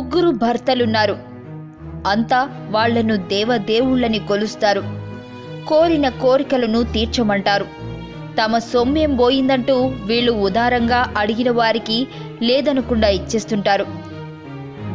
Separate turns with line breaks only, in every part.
ముగ్గురు భర్తలున్నారు. అంతా వాళ్ళను దేవదేవుళ్ళని కొలుస్తారు. కోరిన కోరికలను తీర్చమంటారు. తమ సొమ్మేం పోయిందంటూ వీళ్ళు ఉదారంగా అడిగిన వారికి లేదనకుండా ఇచ్చేస్తుంటారు.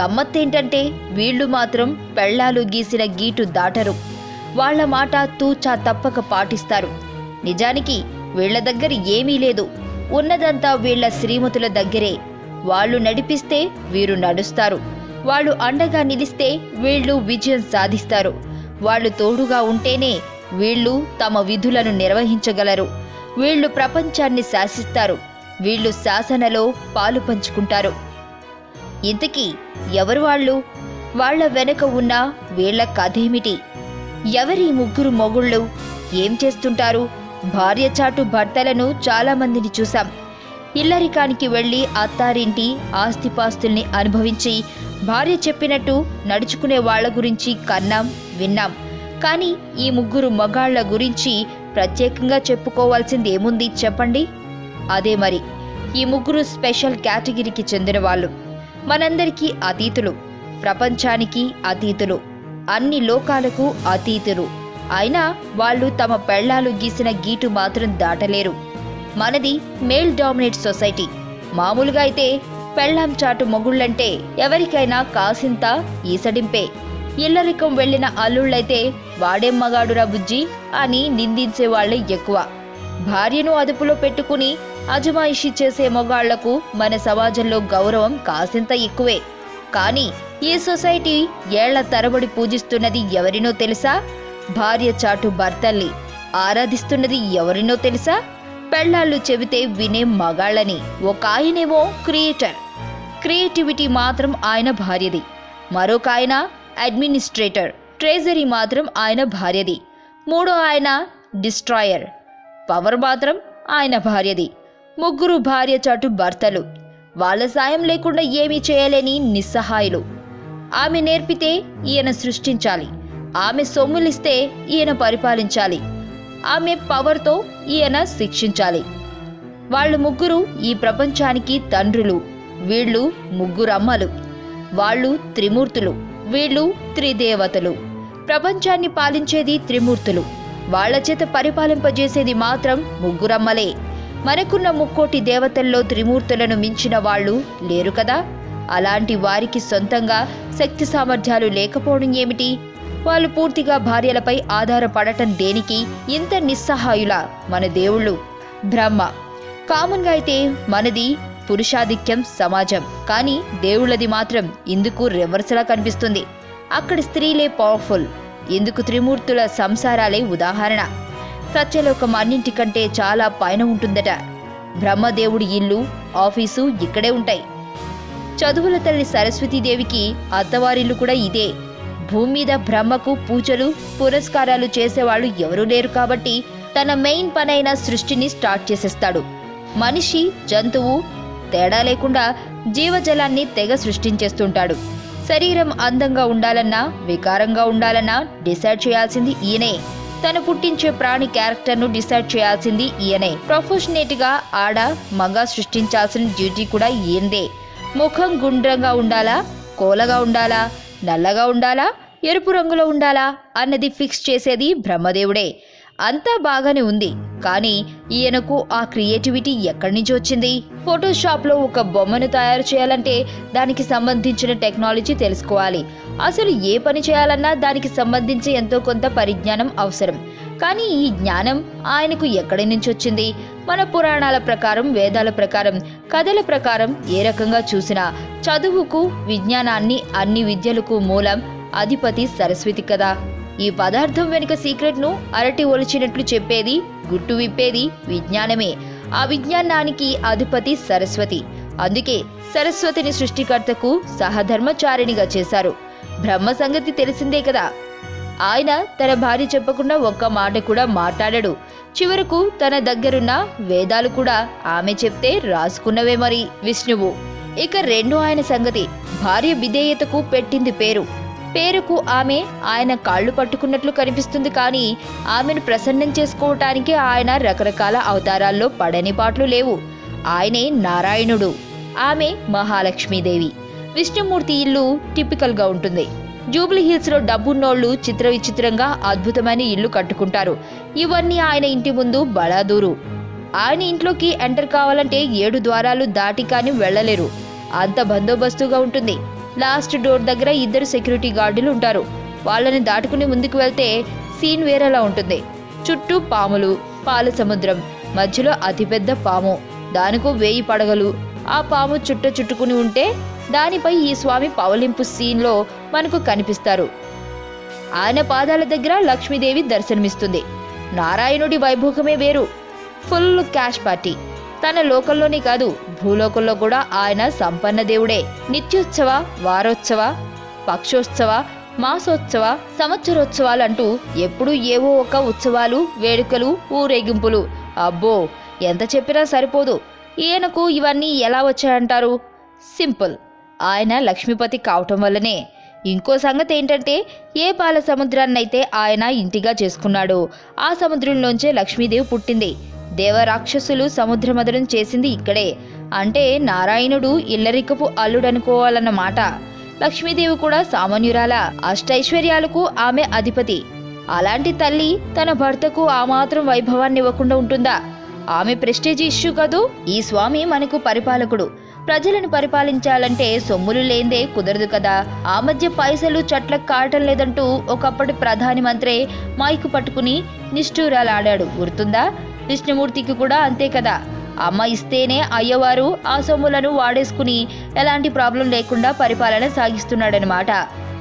గమ్మత్తేంటంటే వీళ్ళు మాత్రం పెళ్ళాలు గీసిన గీటు దాటరు. వాళ్ళ మాట తూచా తప్పక పాటిస్తారు. నిజానికి వీళ్ళ దగ్గర ఏమీ లేదు. ఉన్నదంతా వీళ్ళ శ్రీమతుల దగ్గరే. వాళ్ళు నడిపిస్తే వీరు నడుస్తారు. వాళ్ళు అండగా నిలిస్తే వీళ్ళు విజయం సాధిస్తారు. వాళ్ళు తోడుగా ఉంటేనే వీళ్ళు తమ విధులను నిర్వహించగలరు. వీళ్ళు ప్రపంచాన్ని శాసిస్తారు. వీళ్ళు శాసనలో పాలు పంచుకుంటారు. ఇంతకీ ఎవరు వాళ్ళు? వాళ్ళ వెనక ఉన్న వీళ్ళ కథేమిటి? ఎవరి ముగ్గురు మొగుళ్ళు? ఏం చేస్తుంటారు? భార్య చాటు భర్తలను చాలా మందిని చూశాం. ఇల్లరికానికి వెళ్ళి అత్తారింటి ఆస్తిపాస్తుల్ని అనుభవించి భార్య చెప్పినట్టు నడుచుకునే వాళ్ళ గురించి కన్నాం విన్నాం. కానీ ఈ ముగ్గురు మగాళ్ళ గురించి ప్రత్యేకంగా చెప్పుకోవాల్సింది ఏముంది చెప్పండి? అదే మరి ఈ ముగ్గురు స్పెషల్ కేటగిరీకి చెందిన వాళ్ళు. మనందరికీ అతీతులు ప్రపంచానికి అతీతులు అన్ని లోకాలకు అతీతులు. అయినా వాళ్ళు తమ పెళ్ళాలు గీసిన గీటు మాత్రం దాటలేరు. మనది మేల్ డామినేట్ సొసైటీ. మామూలుగా అయితే పెళ్ళాం చాటు మొగుళ్ళంటే ఎవరికైనా కాసింత ఈసడింపే. ఇల్లరికం వెళ్ళిన అల్లుళ్ళైతే వాడే మగాడురా బుజ్జి అని నిందించే వాళ్ళే ఎక్కువ. భార్యను అదుపులో పెట్టుకుని అజమాయిషి చేసే మొగాళ్ళకు మన సమాజంలో గౌరవం కాసింత ఎక్కువే. కానీ ఈ సొసైటీ ఏళ్ళ తరబడి పూజిస్తున్నది ఎవరినో తెలుసా? భార్య చాటు భర్తల్ని ఆరాధిస్తున్నది ఎవరినో తెలుసా? పెళ్ళాళ్ళు చెబితే వినే మగాళ్ళని. ఒక ఆయనేమో క్రియేటర్. క్రియేటివిటీ మాత్రం ఆయన భార్యది. మరొక ఆయన అడ్మినిస్ట్రేటర్. ట్రెజరీ మాత్రం ఆయన భార్యది. మూడో ఆయన డిస్ట్రాయర్. పవర్ మాత్రం ఆయన భార్యది. ముగ్గురు భార్య చాటు భర్తలు. వాళ్ళ సాయం లేకుండా ఏమీ చేయలేని నిస్సహాయులు. ఆమె నేర్పితే ఈయన సృష్టించాలి. ఆమె సొమ్ములిస్తే ఈయన పరిపాలించాలి. ఆమె పవర్తో ఈయన శిక్షించాలి. వాళ్ళు ముగ్గురు ఈ ప్రపంచానికి తండ్రులు. వీళ్ళు ముగ్గురమ్మలు వాళ్ళు త్రిమూర్తులు. వీళ్ళు త్రిదేవతలు. ప్రపంచాన్ని పాలించేది త్రిమూర్తులు. వాళ్ళ చేత పరిపాలింపజేసేది మాత్రం ముగ్గురమ్మలే మనకున్న ముక్కోటి దేవతల్లో త్రిమూర్తులను మించిన వాళ్ళు లేరు కదా? అలాంటి వారికి సొంతంగా శక్తి సామర్థ్యాలు లేకపోవడం ఏమిటి? వాళ్ళు పూర్తిగా భార్యలపై ఆధారపడటం దేనికి? ఇంత నిస్సహాయుల మన దేవుళ్ళు. బ్రహ్మ. కామన్గా అయితే మనది పురుషాధిక్యం సమాజం. కానీ దేవుళ్ళది మాత్రం ఇందుకు రివర్స్లా కనిపిస్తుంది. అక్కడ స్త్రీలే పవర్ఫుల్ ఇందుకు త్రిమూర్తుల సంసారాలే ఉదాహరణ. సత్యలోకం అన్నింటికంటే చాలా పైన ఉంటుందట. బ్రహ్మదేవుడి ఇల్లు ఆఫీసు ఇక్కడే ఉంటాయి. చదువుల తల్లి సరస్వతీదేవికి అత్తవారిల్లు కూడా ఇదే. భూమి మీద బ్రహ్మకు పూజలు పురస్కారాలు చేసేవాళ్ళు ఎవరూ లేరు కాబట్టి తన మెయిన్ పనైన సృష్టిని స్టార్ట్ చేసేస్తాడు. మనిషి జంతువు తేడా లేకుండా జీవజలాన్ని తెగ సృష్టించేస్తుంటాడు. శరీరం అందంగా ఉండాలన్నా వికారంగా ఉండాలన్నా డిసైడ్ చేయాల్సింది ఈయనే. తను పుట్టించే ప్రాణి క్యారెక్టర్ను డిసైడ్ చేయాల్సింది ఈయనే. ప్రొఫెషనేట్గా ఆడ మగ సృష్టించాల్సిన డ్యూటీ కూడా ఈయందే ముఖం గుండ్రంగా ఉండాలా కోలగా ఉండాలా నల్లగా ఉండాలా? ఎరుపు రంగులో ఉండాలా? అన్నది ఫిక్స్ చేసేది బ్రహ్మదేవుడే. అంతా బాగానే ఉంది. కానీ ఈయనకు ఆ క్రియేటివిటీ ఎక్కడి నుంచి వచ్చింది? ఫోటోషాప్లో ఒక బొమ్మను తయారు చేయాలంటే దానికి సంబంధించిన టెక్నాలజీ తెలుసుకోవాలి. అసలు ఏ పని చేయాలన్నా దానికి సంబంధించి ఎంతో కొంత పరిజ్ఞానం అవసరం. కానీ ఈ జ్ఞానం ఆయనకు ఎక్కడి నుంచి వచ్చింది? మన పురాణాల ప్రకారం వేదాల ప్రకారం కథల ప్రకారం ఏ రకంగా చూసినా చదువుకు విజ్ఞానాన్ని అన్ని విద్యలకు మూలం అధిపతి సరస్వతి కదా. ఈ పదార్థం వెనుక సీక్రెట్ను అరటి ఒలిచినట్లు చెప్పేది గుట్టు విప్పేది విజ్ఞానమే. ఆ విజ్ఞానానికి అధిపతి సరస్వతి. అందుకే సరస్వతిని సృష్టికర్తకు సహధర్మచారిణిగా చేశారు. బ్రహ్మ సంగతి తెలిసిందే కదా. ఆయన తన భార్య చెప్పకుండా ఒక్క మాట కూడా మాట్లాడడు. చివరకు తన దగ్గరున్న వేదాలు కూడా ఆమె చెప్తే రాసుకున్నవే మరి విష్ణువు. ఇక రెండు ఆయన సంగతి భార్య విధేయతకు పెట్టింది పేరు. పేరుకు ఆమె ఆయన కాళ్ళు పట్టుకున్నట్లు కనిపిస్తుంది కానీ ఆమెను ప్రసన్నం చేసుకోవటానికి ఆయన రకరకాల అవతారాల్లో పడని పాటలు లేవు. ఆయనే నారాయణుడు. ఆమె మహాలక్ష్మీదేవి. విష్ణుమూర్తి ఇల్లు టిపికల్గా ఉంటుంది. జూబ్లీ హిల్స్లో డబ్బున్నోళ్ళు చిత్ర విచిత్రంగా అద్భుతమైన ఇల్లు కట్టుకుంటారు. ఇవన్నీ ఆయన ఇంటి ముందు బడాదూరు ఆయన ఇంట్లోకి ఎంటర్ కావాలంటే ఏడు ద్వారాలు దాటి కానీ వెళ్ళలేరు. అంత బందోబస్తుగా ఉంటుంది. లాస్ట్ డోర్ దగ్గర ఇద్దరు సెక్యూరిటీ గార్డులు ఉంటారు. వాళ్ళని దాటుకుని ముందుకు వెళ్తే సీన్ వేరేలా ఉంటుంది. చుట్టూ పాములు పాల సముద్రం మధ్యలో అతిపెద్ద పాము దానికో వేయి పడగలు. ఆ పాము చుట్ట చుట్టుకుని ఉంటే దానిపై ఈ స్వామి పవలింపు సీన్లో మనకు కనిపిస్తారు. ఆయన పాదాల దగ్గర లక్ష్మీదేవి దర్శనమిస్తుంది. నారాయణుడి వైభోగమే వేరు. Full cash party. తన లోకంలోనే కాదు భూలోకంలో కూడా ఆయన సంపన్న దేవుడే. నిత్యోత్సవ వారోత్సవ పక్షోత్సవ మాసోత్సవ సంవత్సరోత్సవాలు అంటూ ఎప్పుడూ ఏవో ఒక ఉత్సవాలు వేడుకలు ఊరేగింపులు. అబ్బో ఎంత చెప్పినా సరిపోదు. ఈయనకు ఇవన్నీ ఎలా వచ్చాయంటారు? సింపుల్. ఆయన లక్ష్మీపతి కావటం వల్లనే. ఇంకో సంగతి ఏంటంటే ఏ పాల సముద్రాన్నైతే ఆయన ఇంటిగా చేసుకున్నాడో ఆ సముద్రంలోంచే లక్ష్మీదేవి పుట్టింది. దేవరాక్షసులు సముద్రమదనం చేసింది ఇక్కడే. అంటే నారాయణుడు ఇల్లరికపు అల్లుడనుకోవాలన్నమాట లక్ష్మీదేవి కూడా సామాన్యురాల అష్టైశ్వర్యాలకు ఆమె అధిపతి. అలాంటి తల్లి తన భర్తకు ఆ మాత్రం వైభవాన్ని ఇవ్వకుండా ఉంటుందా? ఆమె ప్రెస్టేజ్ ఇష్యూ కదూ? ఈ స్వామి మనకు పరిపాలకుడు. ప్రజలను పరిపాలించాలంటే సొమ్ములు లేందే కుదరదు కదా. ఆ మధ్య పైసలు చట్లకు కావటం లేదంటూ ఒకప్పటి ప్రధాని మైక్ మైకు పట్టుకుని నిష్ఠూరాలాడాడు. గుర్తుందా? విష్ణుమూర్తికి కూడా అంతే కదా. అమ్మ ఇస్తేనే అయ్యవారు ఆ సొమ్ములను వాడేసుకుని ఎలాంటి ప్రాబ్లం లేకుండా పరిపాలన సాగిస్తున్నాడనమాట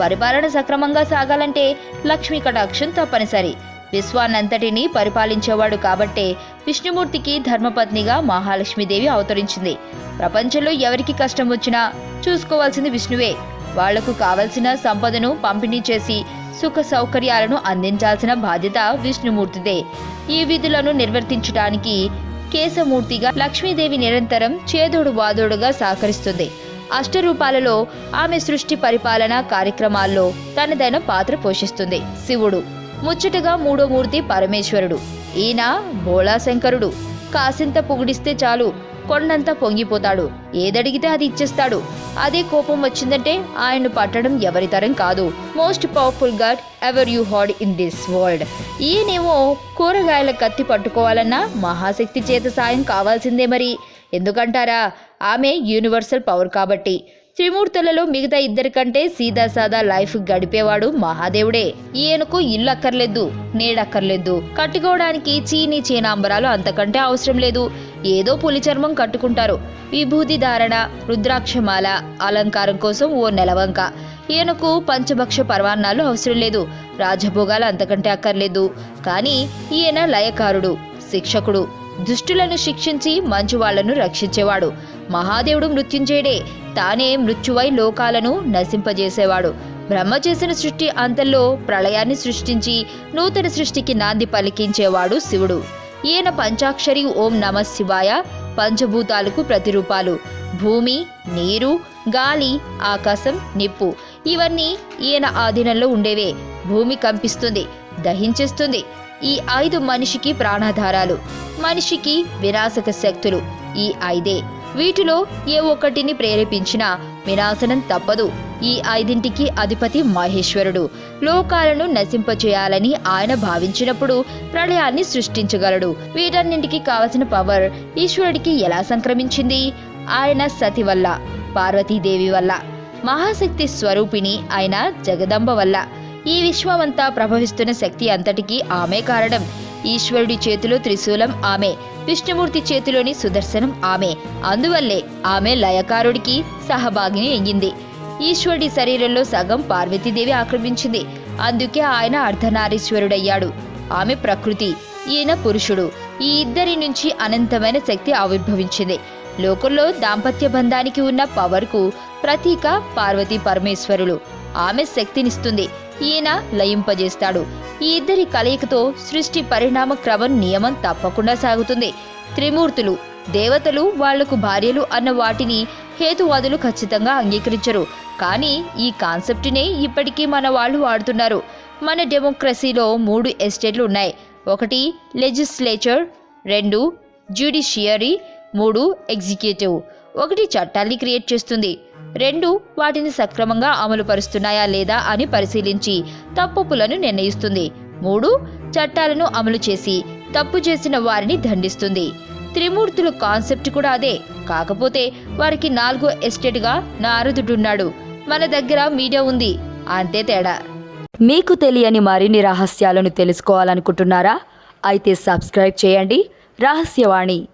పరిపాలన సక్రమంగా సాగాలంటే లక్ష్మీ కటాక్షం తప్పనిసరి. విశ్వాన్నంతటినీ పరిపాలించేవాడు కాబట్టే విష్ణుమూర్తికి ధర్మపత్నిగా మహాలక్ష్మీదేవి అవతరించింది. ప్రపంచంలో ఎవరికి కష్టం వచ్చినా చూసుకోవాల్సింది విష్ణువే. వాళ్ళకు కావలసిన సంపదను పంపిణీ చేసి సుఖ సౌకర్యాలను అందించాల్సిన బాధ్యత విష్ణుమూర్తిదే. ఈ విధులను నిర్వర్తించడానికి కేశమూర్తిగా లక్ష్మీదేవి నిరంతరం చేదోడు వాదోడుగా సహకరిస్తుంది. అష్టరూపాలలో ఆమె సృష్టి పరిపాలన కార్యక్రమాల్లో తనదైన పాత్ర పోషిస్తుంది. శివుడు. ముచ్చటగా మూడో మూర్తి పరమేశ్వరుడు. ఈయన భోళాశంకరుడు కాసింత పొగిడిస్తే చాలు కొండంతా పొంగిపోతాడు. ఏదడిగితే అది ఇచ్చేస్తాడు. అదే కోపం వచ్చిందంటే ఆయన్ను పట్టడం ఎవరి తరం కాదు. Most powerful god ever you heard in this world ఈయనేమో కూరగాయల కత్తి పట్టుకోవాలన్నా మహాశక్తి చేత సాయం కావాల్సిందే మరి. ఎందుకంటారా? ఆమె యూనివర్సల్ పవర్ కాబట్టి. త్రిమూర్తులలో మిగతా ఇద్దరికంటే సీదా సాదా లైఫ్ గడిపేవాడు మహాదేవుడే. ఈయనకు ఇల్లు అక్కర్లేదు నీడక్కర్లేదు. కట్టుకోవడానికి చీని చీనాంబరాలు అంతకంటే అవసరం లేదు. ఏదో పులి చర్మం కట్టుకుంటారు. విభూతి ధారణ రుద్రాక్షమాల అలంకారం కోసం ఓ నెలవంక. ఈయనకు పంచభక్ష పర్వాన్నాలు అవసరం లేదు. రాజభోగాలు అంతకంటే అక్కర్లేదు. కానీ ఈయన లయకారుడు శిక్షకుడు. దుష్టులను శిక్షించి మంచివాళ్ళను రక్షించేవాడు. మహాదేవుడు మృత్యుంజయుడే. తానే మృత్యువై లోకాలను నశింపజేసేవాడు. బ్రహ్మ చేసిన సృష్టి అంతల్లో ప్రళయాన్ని సృష్టించి నూతన సృష్టికి నాంది పలికించేవాడు శివుడు. ఈయన పంచాక్షరి ఓం నమ శివాయ పంచభూతాలకు ప్రతిరూపాలు. భూమి నీరు గాలి ఆకాశం నిప్పు ఇవన్నీ ఈయన ఆధీనంలో ఉండేవే. భూమి కంపిస్తుంది దహించేస్తుంది. ఈ ఐదు మనిషికి ప్రాణాధారాలు. మనిషికి వినాశక శక్తులు. ఈ ఐదే. వీటిలో ఏ ఒక్కటిని ప్రేరేపించినా వినాశనం తప్పదు. ఈ ఐదింటికి అధిపతి మహేశ్వరుడు. లోకాలను నశింపచేయాలని ఆయన భావించినప్పుడు ప్రళయాన్ని సృష్టించగలడు. వీటన్నింటికి కావలసిన పవర్ ఈశ్వరుడికి ఎలా సంక్రమించింది? ఆయన సతి వల్ల పార్వతీదేవి వల్ల మహాశక్తి స్వరూపిణి అయిన జగదంబ వల్ల. ఈ విశ్వమంతా ప్రభవిస్తున్న శక్తి అంతటికీ ఆమె కారణం. ఈశ్వరుడి చేతిలో త్రిశూలం ఆమె. విష్ణుమూర్తి చేతిలోని సుదర్శనం ఆమె. అందువల్లే ఆమె లయకారుడికి సహభాగిని అయ్యింది. ఈశ్వరుడి శరీరంలో సగం పార్వతీదేవి ఆక్రమించింది. అందుకే ఆయన అర్ధనారీశ్వరుడయ్యాడు. ఆమె ప్రకృతి ఈయన పురుషుడు. ఈ ఇద్దరి నుంచి అనంతమైన శక్తి ఆవిర్భవించింది. లోకంలో దాంపత్య బంధానికి ఉన్న పవర్కు ప్రతీక పార్వతీ పరమేశ్వరులు. ఆమె శక్తినిస్తుంది. ఈయన లయింపజేస్తాడు. ఈ ఇద్దరి కలయికతో సృష్టి పరిణామ క్రమం నియమం తప్పకుండా సాగుతుంది. త్రిమూర్తులు దేవతలు వాళ్ళకు భార్యలు అన్న వాటిని హేతువాదులు ఖచ్చితంగా అంగీకరించరు. కానీ ఈ కాన్సెప్ట్నే ఇప్పటికీ మన వాళ్ళు వాడుతున్నారు. మన డెమోక్రసీలో మూడు ఎస్టేట్లు ఉన్నాయి. ఒకటి లెజిస్లేచర్. రెండు జ్యుడిషియరీ. మూడు ఎగ్జిక్యూటివ్. ఒకటి చట్టాన్ని క్రియేట్ చేస్తుంది. రెండు వాటిని సక్రమంగా అమలు పరుస్తున్నాయా లేదా అని పరిశీలించి తప్పులను నిర్ణయిస్తుంది. మూడు చట్టాలను అమలు చేసి తప్పు చేసిన వారిని దండిస్తుంది. త్రిమూర్తుల కాన్సెప్ట్ కూడా అదే. కాకపోతే వారికి నాలుగో ఎస్టేట్గా నారదుడున్నాడు. మన దగ్గర మీడియా ఉంది. అంతే తేడా.
మీకు తెలియని మరిన్ని రహస్యాలను తెలుసుకోవాలనుకుంటున్నారా? అయితే సబ్స్క్రైబ్ చేయండి. రహస్యవాణి.